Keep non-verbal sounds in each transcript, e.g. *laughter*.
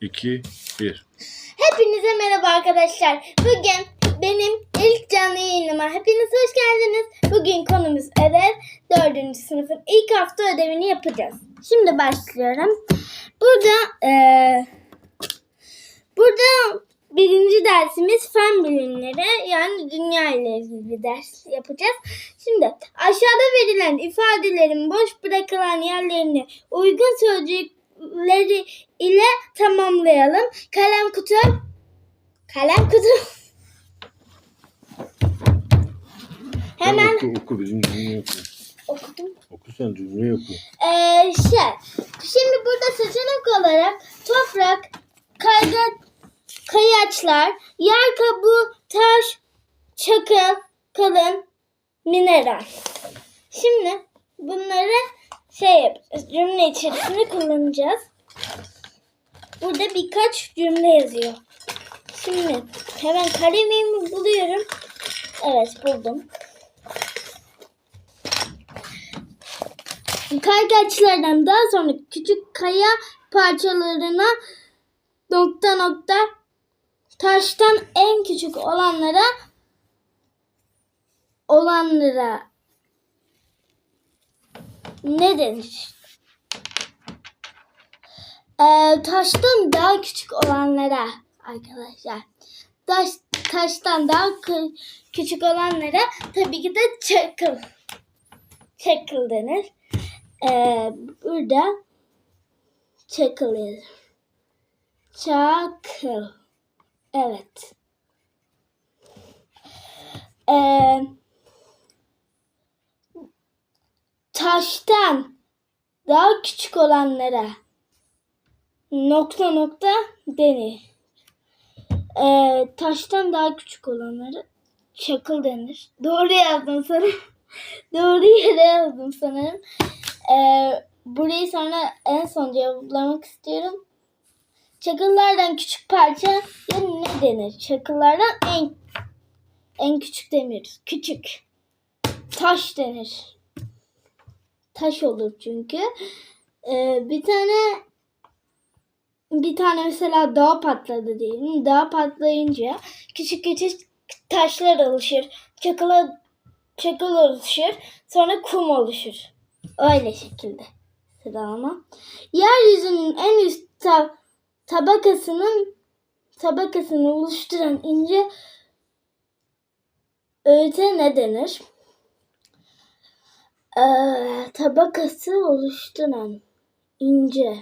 2, 1. Hepinize merhaba arkadaşlar. Bugün benim ilk canlı yayınıma hepiniz hoş geldiniz. Bugün konumuz ödev. Dördüncü sınıfın ilk hafta ödevini yapacağız. Şimdi başlıyorum. Burada eee, burada birinci dersimiz fen bilimleri yani dünya ile ilgili bir ders yapacağız. Şimdi aşağıda verilen ifadelerin boş bırakılan yerlerini uygun sözcükleri ile tamamlayalım. Kalem kutu. Kalem kutu. Hemen Oku, oku bizim cümle oku. okudum. Oku sen cümle oku. Ee, şey, şimdi burada seçenek olarak toprak, kayga, kayaçlar, yer kabuğu, taş, çakıl, kalın, mineral. Şimdi bunları cümle içerisinde kullanacağız. Burada birkaç cümle yazıyor. Şimdi hemen kalemimi buluyorum. Evet buldum. Kaygaçlardan daha sonra küçük kaya parçalarına nokta nokta taştan en küçük olanlara olanlara ne denir? Ee, taştan daha küçük olanlara arkadaşlar. Taş, taştan daha küçük olanlara tabii ki de çakıl. Çakıl denir. Ee, burada çakıl. Çakıl. Evet. Ee, taştan daha küçük olanlara nokta nokta denir. Ee, taştan daha küçük olanlara çakıl denir. Doğru yazdım sanırım. *laughs* Doğru yere yazdım sanırım. Ee, burayı sonra en son cevaplamak istiyorum. Çakıllardan küçük parça ya ne denir? Çakıllardan en en küçük demiyoruz. Küçük. Taş denir. Taş olur çünkü. Ee, bir tane bir tane mesela dağ patladı diyelim. Dağ patlayınca küçük küçük taşlar oluşur. Çakıla, çakıl oluşur. Sonra kum oluşur. Öyle şekilde sıralama. Yeryüzünün en üst ta- tabakasının tabakasını oluşturan ince öğüte ne denir? Ee, tabakası oluşturan ince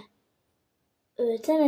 öğüte ne